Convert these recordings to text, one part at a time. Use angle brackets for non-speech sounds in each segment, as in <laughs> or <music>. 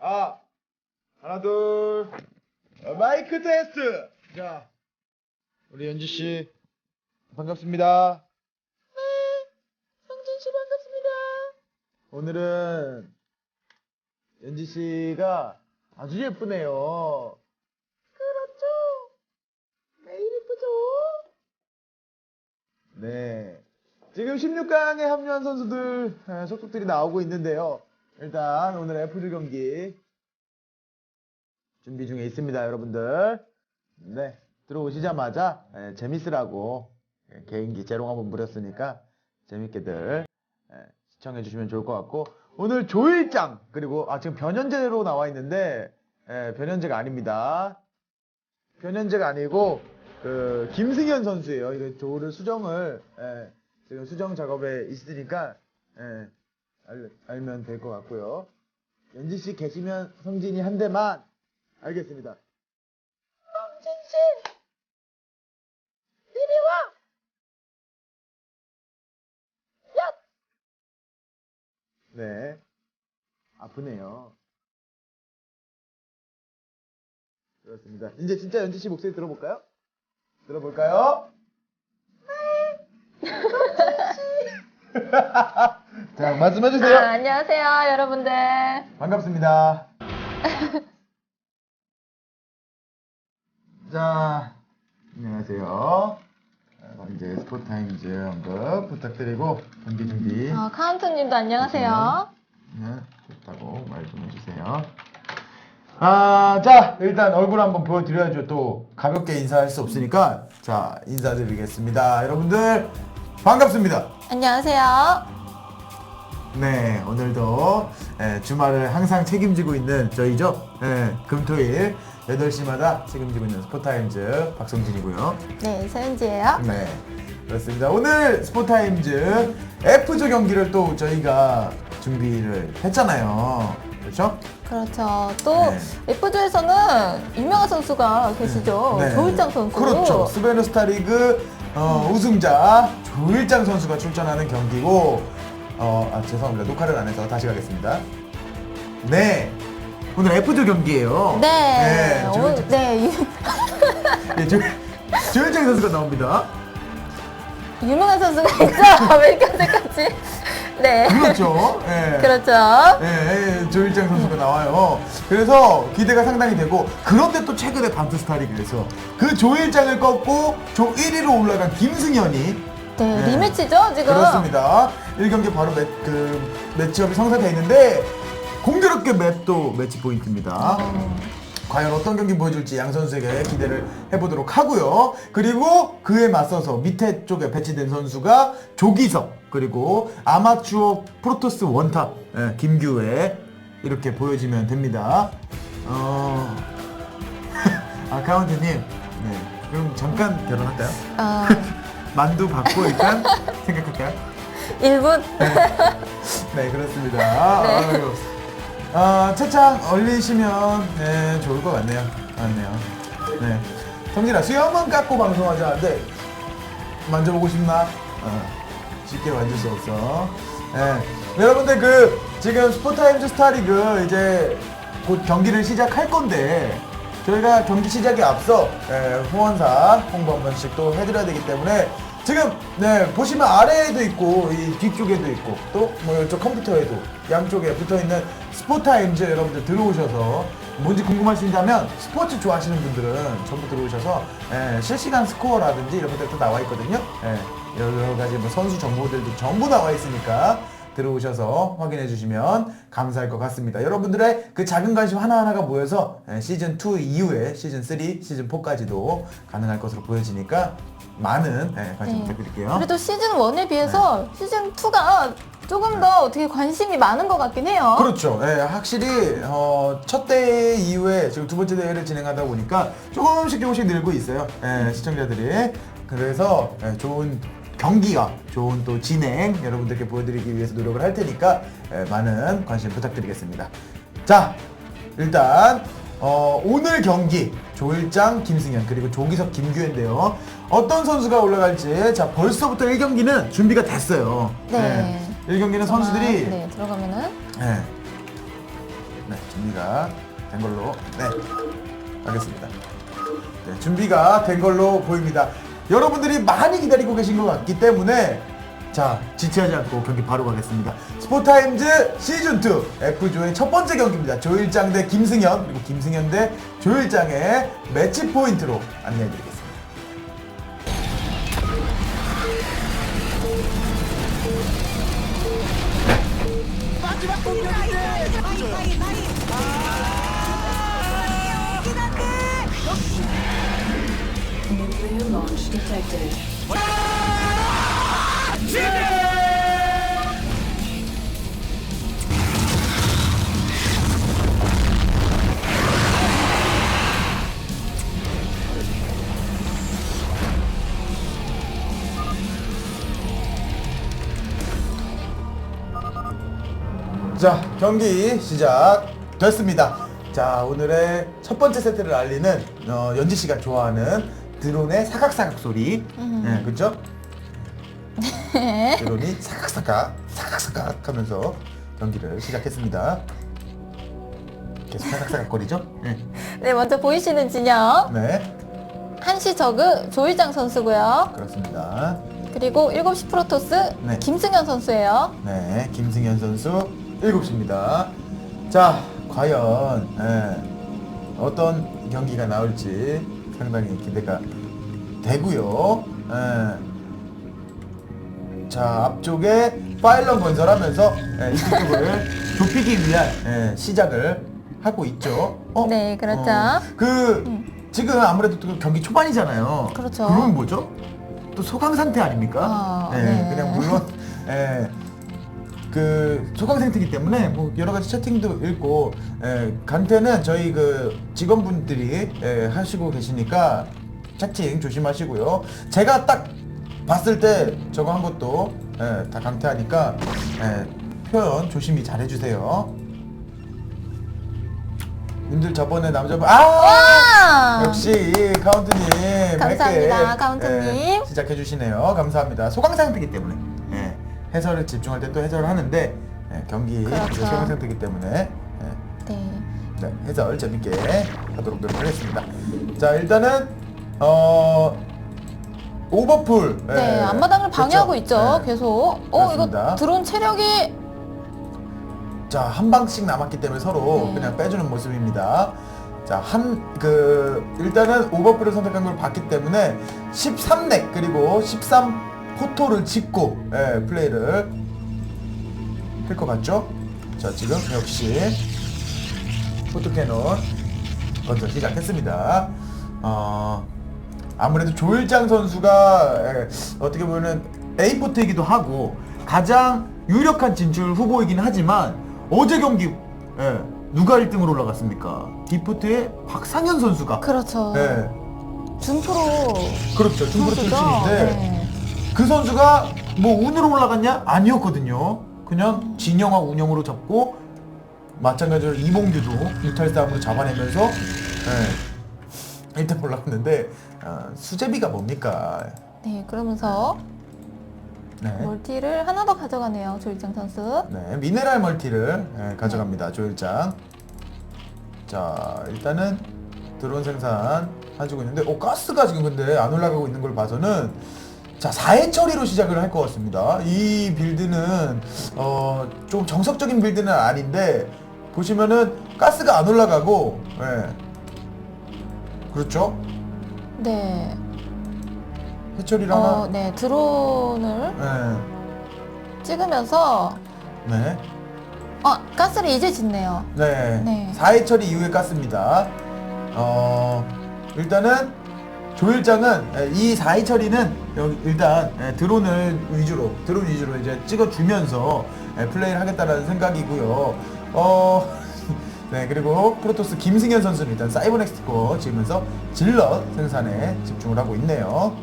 아 하나 둘. 어, 마이크 테스트. 자 우리 연지 씨 반갑습니다. 네 성준 씨 반갑습니다. 오늘은 연지 씨가 아주 예쁘네요. 그렇죠? 매일 예쁘죠? 네. 지금 16강에 합류한 선수들 에, 속속들이 나오고 있는데요 일단 오늘 F조 경기 준비 중에 있습니다, 여러분들. 네, 들어오시자마자 예, 재밌으라고 예, 개인기 재롱 한번 부렸으니까 재밌게들 예, 시청해 주시면 좋을 것 같고 오늘 조일장 그리고 아 지금 변현재로 나와 있는데 예, 변현재가 아닙니다. 변현재가 아니고 그 김승현 선수예요. 이거 조를 수정을 예, 지금 수정 작업에 있으니까 예, 알, 알면 될 것 같고요. 연지 씨 계시면 성진이 한 대만 알겠습니다. 성진 씨, 이리 와. 야. 네, 아프네요. 그렇습니다. 이제 진짜 연지 씨 목소리 들어볼까요? 들어볼까요? 네. <laughs> 자, 말씀해 주세요. 아, 안녕하세요, 여러분들. 반갑습니다. <laughs> 자, 안녕하세요. 자, 이제 스포타임즈 언급 부탁드리고 경기 준비 어, 카운트님도 안녕하세요. 네, 좋다고 말 좀 해주세요. 아, 자, 일단 얼굴 한번 보여드려야죠. 또 가볍게 인사할 수 없으니까 자 인사드리겠습니다. 여러분들 반갑습니다. 안녕하세요. 네, 오늘도 예, 주말을 항상 책임지고 있는 저희죠. 예, 금토일 8시마다 책임지고 있는 스포타임즈 박성진이고요. 네, 서윤지예요. 네, 그렇습니다. 오늘 스포타임즈 F조 경기를 또 저희가 준비를 했잖아요. 그렇죠? 그렇죠. 또 네. F조에서는 유명한 선수가 계시죠. 네. 조일장 선수. 그렇죠. 스베누 스타 리그 어, 우승자 조일장 선수가 출전하는 경기고 어, 아 죄송합니다. 녹화를 안 해서 다시 가겠습니다. 네. 오늘 F조 경기예요. 네. 오, 조일장, 네. 유, <laughs> 네, 조, 조일장 선수가 나옵니다. 유명한 선수가 있죠. 왜 이렇게 어색하지? 네. 그렇죠. <laughs> 예. 그렇죠. 예, 예, 조일장 선수가 나와요. 그래서 기대가 상당히 되고 그런데 또 최근에 반트 스타리그에서 그 조일장을 꺾고 조 1위로 올라간 김승현이 네, 네. 리매치죠, 지금. 그렇습니다. 1경기 바로 매, 그 매치업이 성사되어 있는데 공교롭게 맵도 매치 포인트입니다. 어, 과연 어떤 경기 보여줄지 양 선수에게 기대를 해보도록 하고요. 그리고 그에 맞서서 밑에 쪽에 배치된 선수가 조기석 그리고 아마추어 프로토스 원탑 예, 김규혜 이렇게 보여지면 됩니다. 어... <laughs> 아카운트님, 네. 그럼 잠깐 결혼할까요? 어, <laughs> 만두 받고 일단 생각할까요? 1분. 네 그렇습니다. 아유. 아, 채창 얼리시면 네, 좋을 것 같네요. 맞네요. 네. 성진아 수염은 깎고 방송하자는데 만져보고 싶나? 어, 쉽게 만질 수 없어. 네. 여러분들 그 지금 스포타임즈 스타리그 이제 곧 경기를 시작할 건데 저희가 경기 시작에 앞서 예, 후원사 홍보 한 번씩 또 해드려야 되기 때문에 지금 네 보시면 아래에도 있고 이 뒤쪽에도 있고 또 뭐 이쪽 컴퓨터에도 양쪽에 붙어 있는 스포타임즈 여러분들 들어오셔서 뭔지 궁금하신다면 스포츠 좋아하시는 분들은 전부 들어오셔서 예, 실시간 스코어라든지 이런 것들 도 나와 있거든요 예, 여러 가지 뭐 선수 정보들도 전부 나와 있으니까 들어오셔서 확인해 주시면 감사할 것 같습니다. 여러분들의 그 작은 관심 하나하나가 모여서 예, 시즌 2 이후에 시즌 3, 시즌 4까지도 가능할 것으로 보여지니까 많은 예, 관심 네. 부탁드릴게요. 그래도 시즌 1에 비해서 시즌 2가 조금 더 어떻게 관심이 많은 것 같긴 해요. 그렇죠. 예, 확실히 어, 첫 대회 이후에 지금 두 번째 대회를 진행하다 보니까 조금씩 조금씩 늘고 있어요. 예, 시청자들이. 그래서 예, 좋은 경기가 좋은 또 진행 여러분들께 보여드리기 위해서 노력을 할 테니까 예, 많은 관심 부탁드리겠습니다. 자, 일단 어, 오늘 경기 조일장, 김승현 그리고 조기석, 김규현인데요. 어떤 선수가 올라갈지 자 벌써부터 1경기는 준비가 됐어요. 네. 예, 1경기는 선수들이 네, 들어가면은 네. 네, 준비가 된 걸로 네 하겠습니다. 네, 준비가 된 걸로 보입니다. 여러분들이 많이 기다리고 계신 것 같기 때문에 자 지체하지 않고 경기 바로 가겠습니다. 스포타임즈 시즌 2 F조의 첫 번째 경기입니다. 조일장 대 김승현 그리고 김승현 대 조일장의 매치 포인트로 안내해드리겠습니다. 자 경기 시작됐습니다. 자 오늘의 첫 번째 세트를 알리는 어, 연지 씨가 좋아하는 드론의 사각사각 소리, 네, 그렇죠? <laughs> 드론이 사각사각 사각사각 하면서 경기를 시작했습니다. 계속 사각사각거리죠? 네. 네, 먼저 보이시는 진영 네, 한시 저그 조일장 선수고요. 그렇습니다. 그리고 7시 프로토스 네. 김승현 선수예요. 네, 김승현 선수 7시입니다. 자, 과연 예, 어떤 경기가 나올지 상당히 기대가 되고요. 예. 자, 앞쪽에 파일럿 건설하면서 예, 이쪽을 <laughs> 좁히기 위한 예, 시작을 하고 있죠. 어? 네, 그렇죠. 어, 그 지금 아무래도 또 경기 초반이잖아요. 그렇죠. 그러면 뭐죠? 또 소강 상태 아닙니까? 아, 예, 네. 그냥 물론 예, 그 소강 상태이기 때문에 뭐 여러 가지 채팅도 읽고 예, 간태는 저희 그 직원분들이 예, 하시고 계시니까 채팅 조심하시고요. 제가 딱 봤을 때 저거 한 것도 예, 다 강태하니까 예, 표현 조심히 잘 해주세요. 님들 저번에 남자분 아 와! 역시 카운트님 감사합니다, 100개, 카운트님. 예, 시작해 주시네요. 감사합니다. 소강 상태이기 때문에 예, 해설을 집중할 때 또 해설을 하는데 예, 경기 그렇죠. 소강 상태이기 때문에 예, 네. 네, 해설 재밌게 하도록 노력하겠습니다. 자 일단은 어 오버풀 네, 예, 앞마당을 방해하고 그렇죠. 있죠. 예. 계속. 어, 그렇습니다. 이거 드론 체력이 자, 한 방씩 남았기 때문에 서로 네. 그냥 빼주는 모습입니다. 자, 한, 그, 일단은 오버풀을 선택한 걸 봤기 때문에 13넥 그리고 13 포토를 짓고, 예, 플레이를 할 것 같죠? 자, 지금 역시 포토캐논 먼저 시작했습니다. 어, 아무래도 조일장 선수가 예, 어떻게 보면 A포트이기도 하고 가장 유력한 진출 후보이긴 하지만 어제 경기 예, 누가 1등으로 올라갔습니까? D포트의 박상현 선수가 그렇죠. 예, 준프로 그렇죠. 선수죠. 출신인데 네. 그 선수가 뭐 운으로 올라갔냐? 아니었거든요. 그냥 진영과 운영으로 잡고 마찬가지로 이몽규도 유탈 싸움으로 잡아내면서 예, 1등 올라갔는데 어, 수제비가 뭡니까? 네, 그러면서 네. 멀티를 하나 더 가져가네요. 조일장 선수. 네, 미네랄 멀티를 예, 가져갑니다. 조일장. 자, 일단은 드론 생산 해주고 있는데, 오 가스가 지금 근데 안 올라가고 있는 걸 봐서는 자 4회 처리로 시작을 할 것 같습니다. 이 빌드는 어, 좀 정석적인 빌드는 아닌데 보시면은 가스가 안 올라가고, 예. 그렇죠? 네. 해처리를 어, 네. 드론을 예. 찍으면서 네. 어, 가스를 이제 짓네요. 네. 네. 4회 처리 이후에 깠습니다. 어, 일단은 조일장은 에, 이 4회 처리는 일단 에, 드론을 위주로 드론 위주로 이제 찍어주면서 에, 플레이를 하겠다라는 생각이고요. 어, <laughs> 네 그리고 프로토스 김승현 선수는 일단 사이버넥스 거 지으면서 질럿 생산에 집중을 하고 있네요.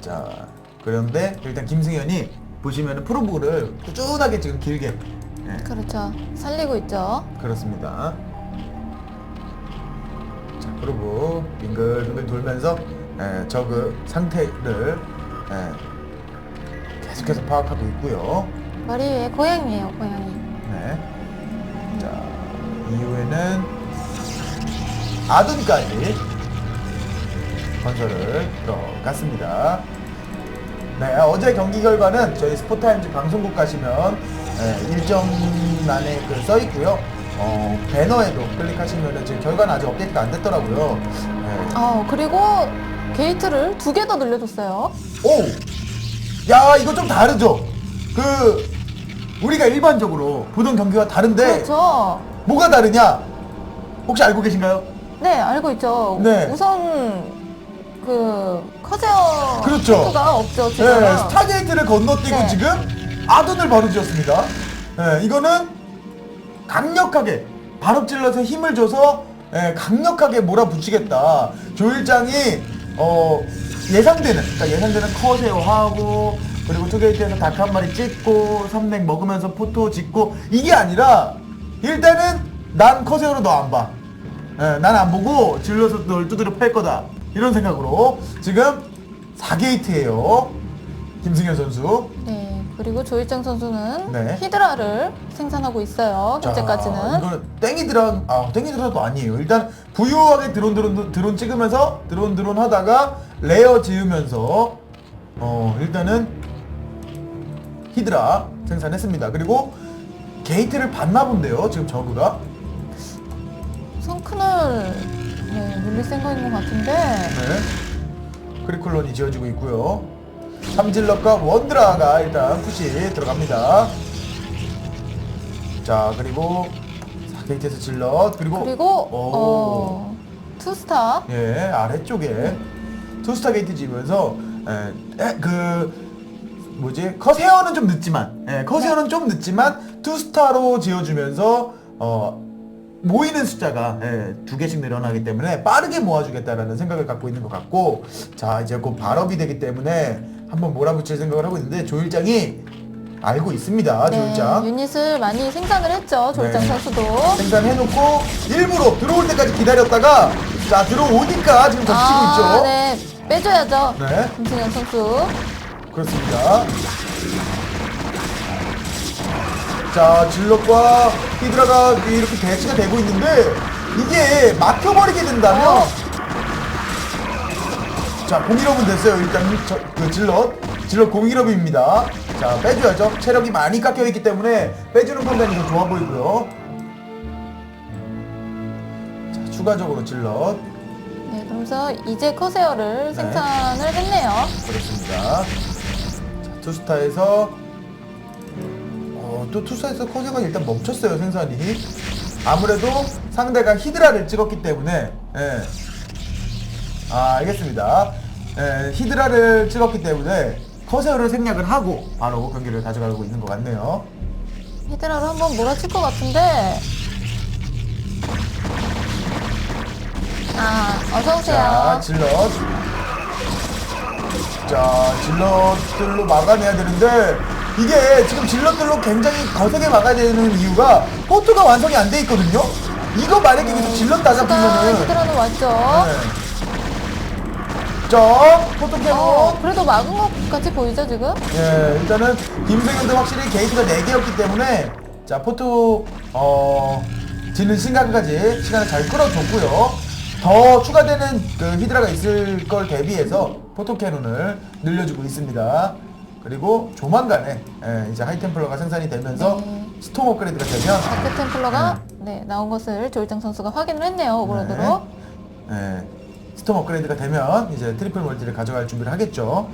자 그런데 일단 김승현이 보시면은 프로브를 꾸준하게 지금 길게 예, 그렇죠. 살리고 있죠. 그렇습니다. 자, 그리고 빙글빙글 돌면서 에, 저그 상태를 에, 계속해서 파악하고 있고요. 머리 위에 고양이에요, 고양이. 네. 이후에는 아둔까지 건설을 들어갔습니다. 네, 어제 경기 결과는 저희 스포타임즈 방송국 가시면 네, 일정란에 그 써 있고요. 어, 배너에도 클릭하시면 지금 결과는 아직 업데이트가 안 됐더라고요. 네. 어, 그리고 게이트를 두 개 더 늘려줬어요. 오! 야, 이거 좀 다르죠? 그, 우리가 일반적으로 보던 경기와 다른데, 그렇죠. 뭐가 다르냐? 혹시 알고 계신가요? 네, 알고 있죠. 네. 우선 그 커세어 그렇죠. 선수가 없죠, 지금. 네, 스타게이트를 건너뛰고 네. 지금 아둔을 바로 지었습니다. 네, 이거는 강력하게 발업질러서 힘을 줘서 예, 강력하게 몰아붙이겠다. 조일장이 어, 예상되는 그러니까 예상되는 커세어하고 그리고 투게이트에서 닭 한 마리 찍고 삼넥 먹으면서 포토 짓고 이게 아니라 일단은 난 커세어로 너 안 봐. 난안 보고 질러서 널 두드려 팰 거다. 이런 생각으로 지금 4게이트예요. 김승현 선수. 네, 그리고 조일장 선수는 네. 히드라를 생산하고 있어요. 현재까지는. 자, 이거는 땡이드라, 아, 땡이드라도 아니에요. 일단 부유하게 드론 드론 드론 찍으면서 드론 드론 하다가 레어 지으면서 어, 일단은 히드라 생산했습니다. 그리고 게이트를 봤나 본데요. 지금 저그가. 성큰을 네, 늘릴 생각인 것 같은데. 네. 크리콜론이 지어지고 있고요. 삼질럿과 원드라가 일단 푸시 들어갑니다. 자, 그리고 게이트에서 질럿 그리고 그리고 오. 어, 투스타. 예, 아래쪽에 투스타 게이트 지으면서 에, 에, 그 뭐지 커세어는 좀 늦지만 예, 커세어는 좀 늦지만 투스타로 지어주면서 어 모이는 숫자가 예, 두 개씩 늘어나기 때문에 빠르게 모아주겠다라는 생각을 갖고 있는 것 같고 자 이제 곧 발업이 되기 때문에 한번 몰아붙일 생각을 하고 있는데 조일장이 알고 있습니다 네, 조일장 유닛을 많이 생산을 했죠. 조일장 네. 선수도. 생산해놓고 일부러 들어올 때까지 기다렸다가 자 들어오니까 지금 덮치고 아, 있죠 네. 빼줘야죠. 네. 김승현 선수. 그렇습니다. 자, 질럿과 히드라가 이렇게 배치가 되고 있는데 이게 막혀버리게 된다면 어. 자, 공일업은 됐어요. 일단 저, 그 질럿. 질럿 공일업입니다. 자, 빼줘야죠. 체력이 많이 깎여있기 때문에 빼주는 판단이 더 좋아 보이고요. 자, 추가적으로 질럿. 네, 그러면서 이제 커세어를 네. 생산을 했네요. 그렇습니다. 자, 투스타에서 어, 또 투스타에서 커세가 일단 멈췄어요 생산이. 아무래도 상대가 히드라를 찍었기 때문에 예. 아 알겠습니다. 예, 히드라를 찍었기 때문에 커세어를 생략을 하고 바로 경기를 가져가고 있는 것 같네요. 히드라로 한번 몰아칠 것 같은데. 아, 어서오세요. 자, 질럿. 자, 질럿들로 막아내야 되는데, 이게 지금 질럿들로 굉장히 거세게 막아야 되는 이유가, 포트가 완성이 안 돼 있거든요? 이거 만약에 여기서 질럿 다 히드라, 잡히면은. 히드라는 왔죠. 네. 캐논. 어, 그래도 막은 것 같이 보이죠, 지금? 예, 일단은 김승현도 확실히 게이트가 4개였기 때문에 자 포트 어 지는 시간까지 시간을 잘 끌어줬고요. 더 추가되는 그 히드라가 있을 걸 대비해서 포토 캐논을 늘려주고 있습니다. 그리고 조만간에 예, 이제 하이템플러가 생산이 되면서 네. 스톰 업그레이드가 되면 다크 템플러가 네, 나온 것을 조일장 선수가 확인을 했네요, 오버로드로. 예, 스톰 업그레이드가 되면 이제 트리플 멀티를 가져갈 준비를 하겠죠.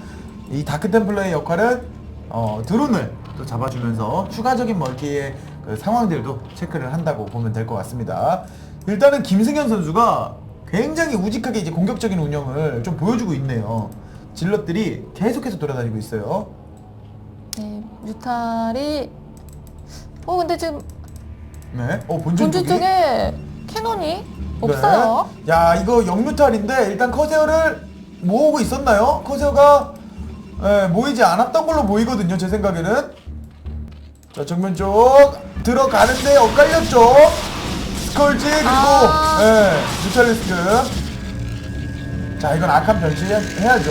이 다크 템플러의 역할은 어, 드론을 또 잡아주면서 추가적인 멀티의 그 상황들도 체크를 한다고 보면 될 것 같습니다. 일단은 김승현 선수가 굉장히 우직하게 이제 공격적인 운영을 좀 보여주고 있네요. 질럿들이 계속해서 돌아다니고 있어요. 네, 뮤탈이. 어, 근데 지금 네. 어, 본주 쪽이? 쪽에 캐논이 없어요. 네. 야 이거 영뮤탈인데 일단 커세어를 모으고 있었나요? 커세어가 예, 모이지 않았던 걸로 보이거든요 제 생각에는 자 정면 쪽 들어가는데 엇갈렸죠 스컬지 그리고 아. 예, 뮤탈리스크 자 이건 악한 변신해야죠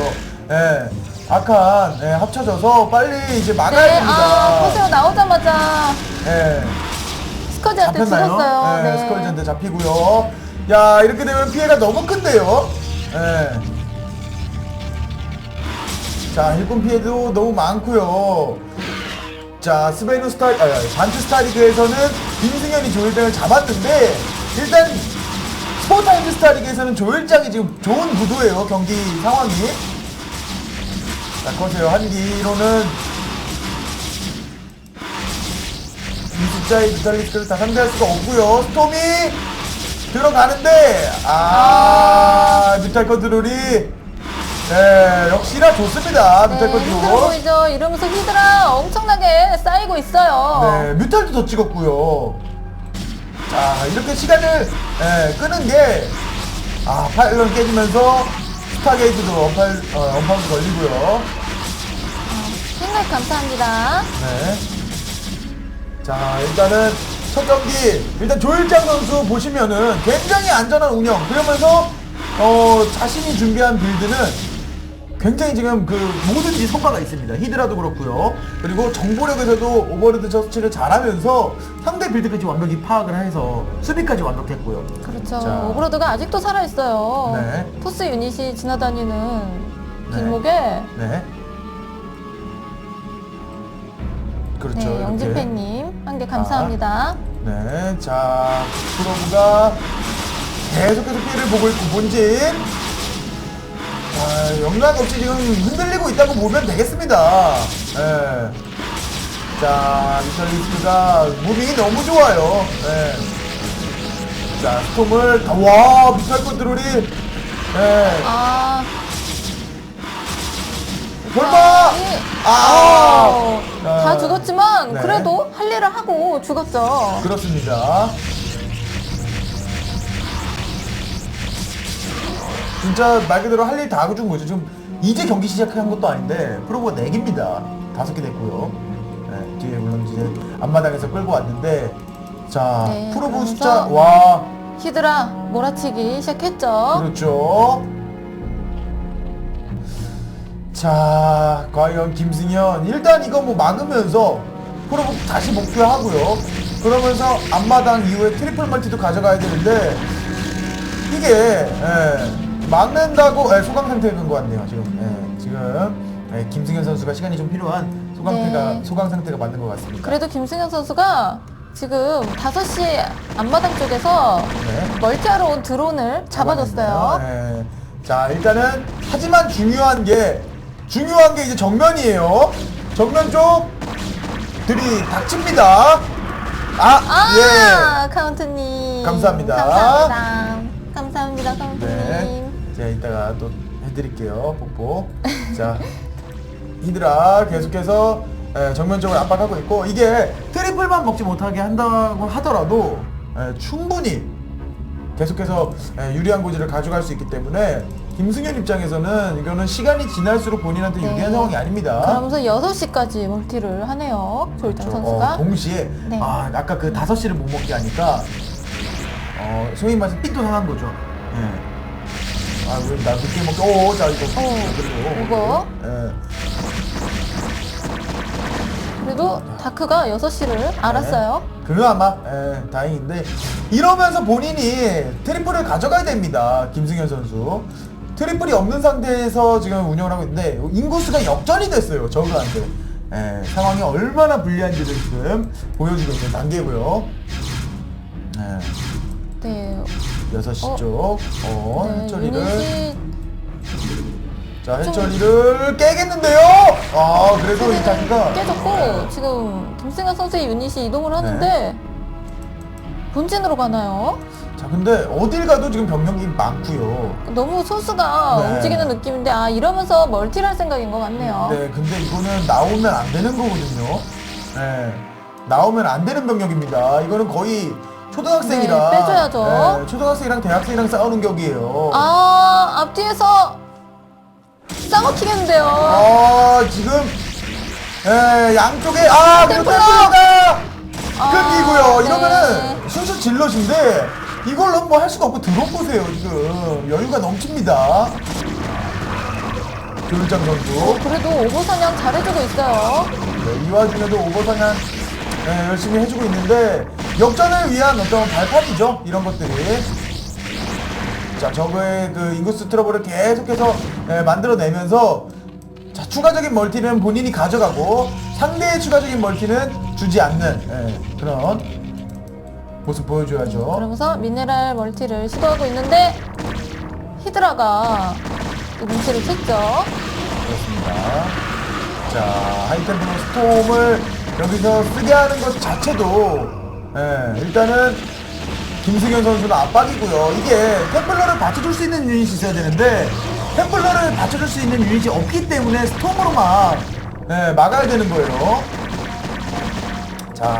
예, 악한 예, 합쳐져서 빨리 이제 막아야 네, 됩니다 아, 커세어 나오자마자 예. 스컬지한테 잡혔나요? 네, 네. 스컬지한테 잡히고요. 야 이렇게 되면 피해가 너무 큰데요. 네. 자 일꾼 피해도 너무 많고요. 자 스베누 스타, 아, 반트 스타리그에서는 김승현이 조일장을 잡았는데 일단 스포타임즈 스타리그에서는 조일장이 지금 좋은 구도예요 경기 상황이. 자 거세요 한기로는 이 숫자의 뮤탈리스트를 다 상대할 수가 없고요. 스톰이 들어가는데 아 뮤탈 컨트롤이 네 역시나 좋습니다. 뮤탈 네, 힘들어 컨트롤. 보이죠? 이러면서 히드라 엄청나게 쌓이고 있어요. 네 뮤탈도 더 찍었고요. 자 이렇게 시간을 예, 끄는 게아 파일런 깨지면서 스타게이트도 언팔 어, 언파운드 걸리고요. 생각 감사합니다. 네. 자, 일단은 첫 경기 일단 조일장 선수 보시면은 굉장히 안전한 운영 그러면서 어 자신이 준비한 빌드는 굉장히 지금 그 뭐든지 성과가 있습니다. 히드라도 그렇고요. 그리고 정보력에서도 오버로드 저스치를 잘하면서 상대 빌드까지 완벽히 파악을 해서 수비까지 완벽했고요. 그렇죠. 자. 오브로드가 아직도 살아있어요. 네. 토스 유닛이 지나다니는 네. 길목에 네. 그렇죠. 네, 이렇게. 영진팬님 한 개 감사합니다. 네, 자, 프로브가 계속해서 피해를 보고 있고, 본진. 자, 영락 없이 지금 흔들리고 있다고 보면 되겠습니다. 예. 자, 미탈리스트가 무빙이 너무 좋아요. 예. 자, 스톰을, 다- 와, 미탈 컨트롤이, 예. 아, 이- 아! 어, 아. 다 죽었지만 네. 그래도 할 일을 하고 죽었죠. 그렇습니다. 진짜 말 그대로 할 일 다 하고 준 거죠. 지금 이제 경기 시작한 것도 아닌데 프로가 4개입니다. 다섯 개 됐고요. 네, 뒤에 물론 이제 앞마당에서 끌고 왔는데 자 네, 프로브 그러면서 숫자 와 히드라 몰아치기 시작했죠. 그렇죠. 자, 과연 김승현 일단 이거 뭐 막으면서 프로브 다시 목표하고요. 그러면서 앞마당 이후에 트리플 멀티도 가져가야 되는데 이게 예, 막는다고 예, 소강 상태인 것 같네요. 지금 예, 지금 예, 김승현 선수가 시간이 좀 필요한 소강 상태가 네. 소강 상태가 맞는 것 같습니다. 그래도 김승현 선수가 지금 5시 앞마당 쪽에서 네. 멀티하러 온 드론을 잡아줬어요. 네. 자 일단은 하지만 중요한 게 중요한 게 이제 정면이에요. 정면 쪽 들이 닥칩니다. 아, 아, 카운트님. 감사합니다. 감사합니다. 감사합니다, 예. 카운트님. 네. 제가 이따가 또 해드릴게요. 뽀뽀. <laughs> 자 히드라 계속해서 예, 정면적으로 압박하고 있고 이게 트리플만 먹지 못하게 한다고 하더라도 예, 충분히 계속해서 예, 유리한 고지를 가져갈 수 있기 때문에 김승현 입장에서는 이거는 시간이 지날수록 본인한테 네. 유리한 상황이 아닙니다. 그러면서 6시까지 멀티를 하네요. 조일장 그렇죠. 선수가. 어, 동시에 네. 아 아까 그 다섯 시를 못 먹게 하니까 어 소위 말해서 삐또 상한 거죠. 예. 아 왜나 늦게 먹게? 오 자 이거 어, 그리고 이거. 예. 그래도 다크가 6시를 알았어요. 그나마 예, 다행인데 이러면서 본인이 트리플을 가져가야 됩니다. 김승현 선수. 트리플이 없는 상태에서 지금 운영을 하고 있는데 인구수가 역전이 됐어요. 저그한테. 예, 상황이 얼마나 불리한지를 지금 보여주고 있는 단계고요. 예. 네. 6시 어? 쪽. 어, 네, 해처리를. 유닛이 자, 해처리를 깨겠는데요? 아, 그래서 이 자기가. 깨졌고 지금 김승현 선수의 유닛이 이동을 하는데 네. 본진으로 가나요? 자, 근데 어딜 가도 지금 병력이 많고요. 너무 소수가 네. 움직이는 느낌인데 아 이러면서 멀티를 할 생각인 것 같네요. 네, 근데 이거는 나오면 안 되는 거거든요. 네. 나오면 안 되는 병력입니다. 이거는 거의 초등학생이랑. 네, 빼줘야죠. 네, 초등학생이랑 대학생이랑 싸우는 격이에요. 아 앞뒤에서 싸먹히겠는데요. 아, 지금. 예, 양쪽에, 아, 그리고 템플러! 템플러가 아, 끊기고요. 네. 이러면은 순수 질럿인데 이걸로 뭐 할 수가 없고 드론 보세요, 지금. 여유가 넘칩니다. 조일장 선수. 그래도 오버 사냥 잘해주고 있어요. 네, 이 와중에도 오버사냥 네, 열심히 해주고 있는데 역전을 위한 어떤 발판이죠. 이런 것들이. 자, 적의 그 인구수 트러블을 계속해서 예, 만들어내면서 자, 추가적인 멀티는 본인이 가져가고 상대의 추가적인 멀티는 주지 않는 예, 그런 모습 보여줘야죠. 그러면서 미네랄 멀티를 시도하고 있는데 히드라가 또 눈치를 챘죠. 그렇습니다. 자, 하이템플로 스톰을 여기서 쓰게 하는 것 자체도 예, 일단은 김승현 선수는 압박이고요. 이게 템플러를 받쳐줄 수 있는 유닛이 있어야 되는데 템플러를 받쳐줄 수 있는 유닛이 없기 때문에 스톰으로만 예, 막아야 되는 거예요. 자,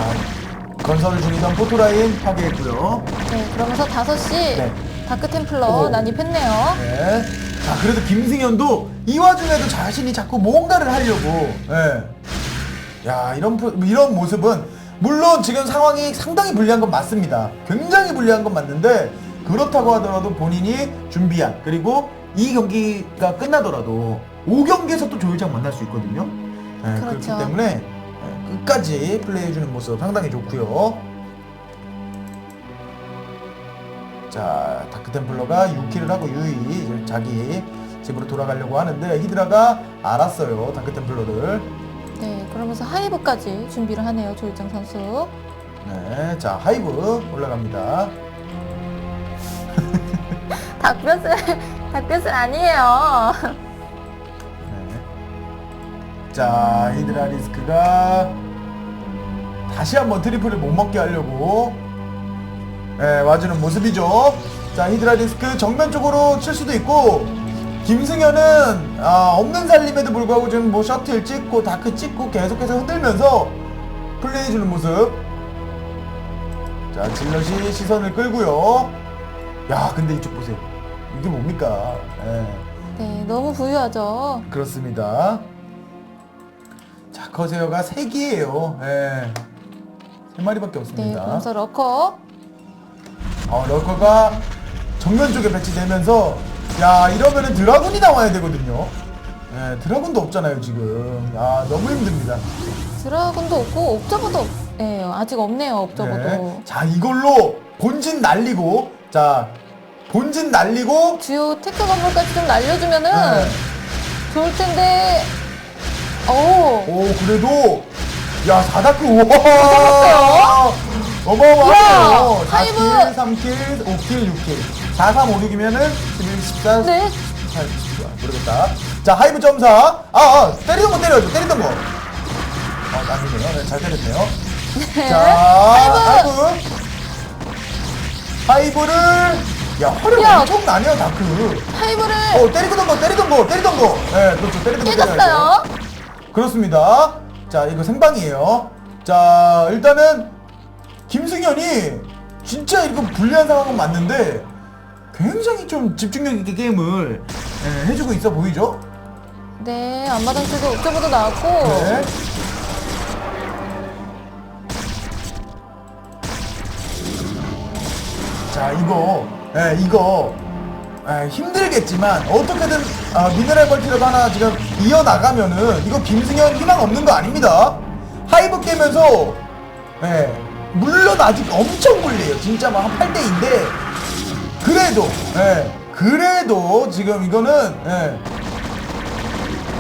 건설을 중이던 포토라인 파괴했고요. 네, 그러면서 5시 네. 다크 템플러 오. 난입했네요. 네. 자, 그래도 김승현도 이 와중에도 자신이 자꾸 뭔가를 하려고. 예. 야, 이런 프- 이런 모습은 물론 지금 상황이 상당히 불리한 건 맞습니다. 굉장히 불리한 건 맞는데 그렇다고 하더라도 본인이 준비한 그리고 이 경기가 끝나더라도 5경기에서 또 조일장 만날 수 있거든요. 예, 그렇기 그렇죠. 때문에 예, 끝까지 플레이해주는 모습 상당히 좋고요. 자 다크템플러가 6킬을 하고 유이 자기 집으로 돌아가려고 하는데 히드라가 알았어요 다크템플러를 네, 그러면서 하이브까지 준비를 하네요. 조일장 선수. 네 자 하이브 올라갑니다 <laughs> 닭뼈슬, 닭뼈슬 아니에요. 네. 자 히드라 리스크가 다시 한번 트리플을 못 먹게 하려고 네, 와주는 모습이죠 자 히드라 리스크 정면 쪽으로 칠 수도 있고 김승현은 아, 없는 살림에도 불구하고 지금 뭐 셔틀 찍고 다크 찍고 계속해서 흔들면서 플레이해주는 모습 자 질럿이 시선을 끌고요 야 근데 이쪽 보세요 이게 뭡니까 예. 네, 너무 부유하죠. 그렇습니다. 자, 커세어가 3개예요. 예. 3마리밖에 네, 없습니다. 그러면서 러커. 어, 러커가 정면 쪽에 배치되면서 야, 이러면은 드라군이 나와야 되거든요. 예, 드라군도 없잖아요, 지금. 아, 너무 힘듭니다. 드라군도 없고 옵저버도 없, 네, 아직 없네요. 옵저버도. 네. 자, 이걸로 본진 날리고 자, 본진 날리고 주요 테크 건물까지 좀 날려주면은 네. 좋을 텐데. 오, 오, 그래도 야, 4다크 우와! 어마어마하네요. 하이브! 4킬, 3킬, 5킬, 6킬. 4, 3, 5, 6이면은 11, 14, 네. 18, 19. 모르겠다. 자, 하이브 점사. 아, 아, 때리던 거 때려야죠. 때리던 거. 아, 아니네요. 네, 잘 때렸네요. 네. 자, 하이브. 하이브. 하이브를, 야, 화력 야. 엄청 나네요, 다크. 하이브를 어, 때리던 거, 때리던 거, 때리던 거. 네, 그렇죠. 때리던 거 때려야죠. 깨졌어요. 그렇습니다. 자, 이거 생방이에요. 자, 일단은 김승현이 진짜 이거 불리한 상황은 맞는데 굉장히 좀 집중력 있게 게임을 예, 해주고 있어 보이죠? 네, 앞마당 쪽에 옵저버도 나왔고. 네. 자, 이거, 예, 이거 예, 힘들겠지만 어떻게든 아, 미네랄 멀티라도 하나 지금 이어나가면은 이거 김승현 희망 없는 거 아닙니다. 하이브 깨면서 예, 물론 아직 엄청 불리해요. 진짜 막 한 8대2인데 그래도 예, 그래도 지금 이거는 예,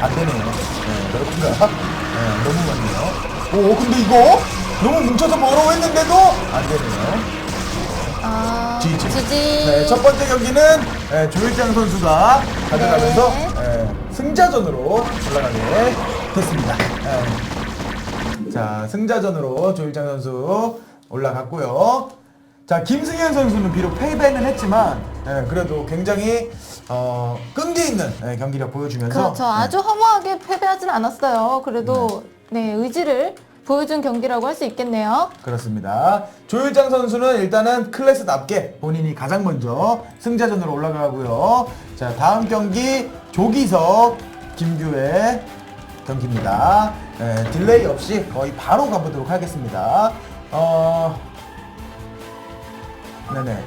안 되네요. 네, 그렇군가. 네, 너무 많네요. 오, 근데 이거 너무 뭉쳐서 뭐라고 했는데도 안 되네요. 아, 지지. 지지. 네, 첫 번째 경기는 네, 조일장 선수가 가져가면서 네. 네, 승자전으로 올라가게 됐습니다. 네. 자, 승자전으로 조일장 선수 올라갔고요. 자, 김승현 선수는 비록 패배는 했지만 네, 그래도 굉장히 어, 끈기 있는 네, 경기력 보여주면서 그렇죠. 네. 아주 허무하게 패배하진 않았어요. 그래도 네, 의지를 보여준 경기라고 할 수 있겠네요. 그렇습니다. 조일장 선수는 일단은 클래스답게 본인이 가장 먼저 승자전으로 올라가고요. 자, 다음 경기 조기석, 김규의 경기입니다. 네, 딜레이 없이 거의 바로 가보도록 하겠습니다. 어, 네네.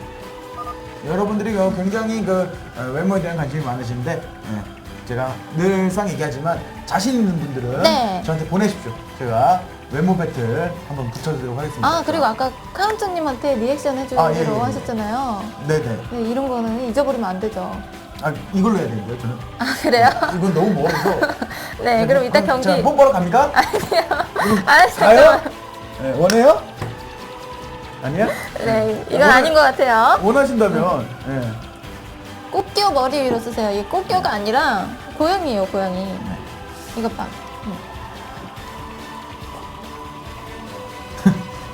여러분들이 그 굉장히 그 어, 외모에 대한 관심이 많으신데 네, 제가 늘상 얘기하지만 자신 있는 분들은 네. 저한테 보내십시오. 제가 외모 배틀 한번 붙여드리도록 하겠습니다. 아 그리고 아까 카운트님한테 리액션 해주기로 아, 예, 예, 예. 하셨잖아요. 네네. 네, 이런 거는 잊어버리면 안 되죠. 아 이걸로 해야 되는데요, 저는. 아 그래요? 이건 너무 멀어서. <laughs> 네, 그럼 이따 경기. 자, 뽀뽀로 갑니까? <laughs> 아 가요? 잠깐만. 네, 원해요? 아니야? 네, 이건 아닌 것 같아요. 원하신다면, 예. 꽃겨 머리 위로 쓰세요. 이게 꽃겨가 아니라 고양이에요, 고양이. 이것 봐.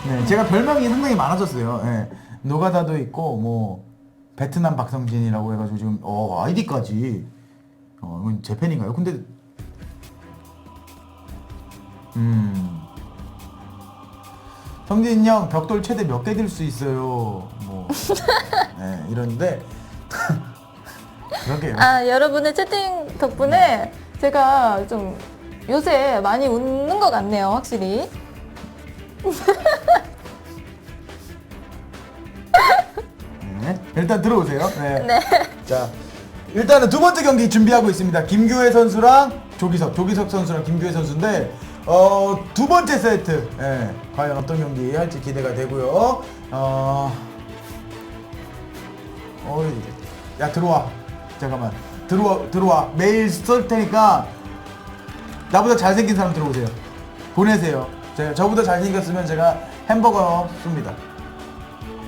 네, 제가 별명이 상당히 많아졌어요. 예. 노가다도 있고 뭐 베트남 박성진이라고 해가지고 지금 어 아이디까지 어 이건 제 팬인가요? 근데 음 성진 형 벽돌 최대 몇 개 들 수 있어요? 뭐 <laughs> 네, 이러는데 <laughs> 그러게요. 아, 여러분의 채팅 덕분에 제가 좀 요새 많이 웃는 것 같네요, 확실히. 네, 일단 들어오세요. 네. 네. 자, 일단은 두 번째 경기 준비하고 있습니다. 김규혜 선수랑 조기석, 조기석 선수랑 김규혜 선수인데, 어, 두 번째 세트, 예, 과연 어떤 경기 할지 기대가 되고요. 어, 어, 야, 들어와. 잠깐만. 들어와, 들어와. 매일 쏠 테니까, 나보다 잘생긴 사람 들어오세요. 보내세요. 제가, 저보다 잘생겼으면 제가 햄버거 쏩니다.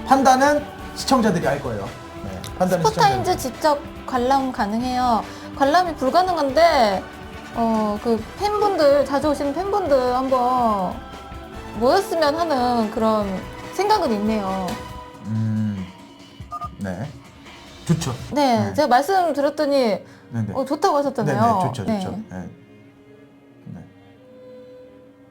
판단은 시청자들이 할 거예요. 네, 판단은 스포타임즈 직접 관람 가능해요. 관람이 불가능한데 어 그 팬분들 자주 오시는 팬분들 한번 모였으면 하는 그런 생각은 있네요. 음, 네, 좋죠. 네, 네. 제가 말씀드렸더니 네, 네. 어, 좋다고 네, 하셨잖아요. 네, 좋죠, 네. 좋죠. 네.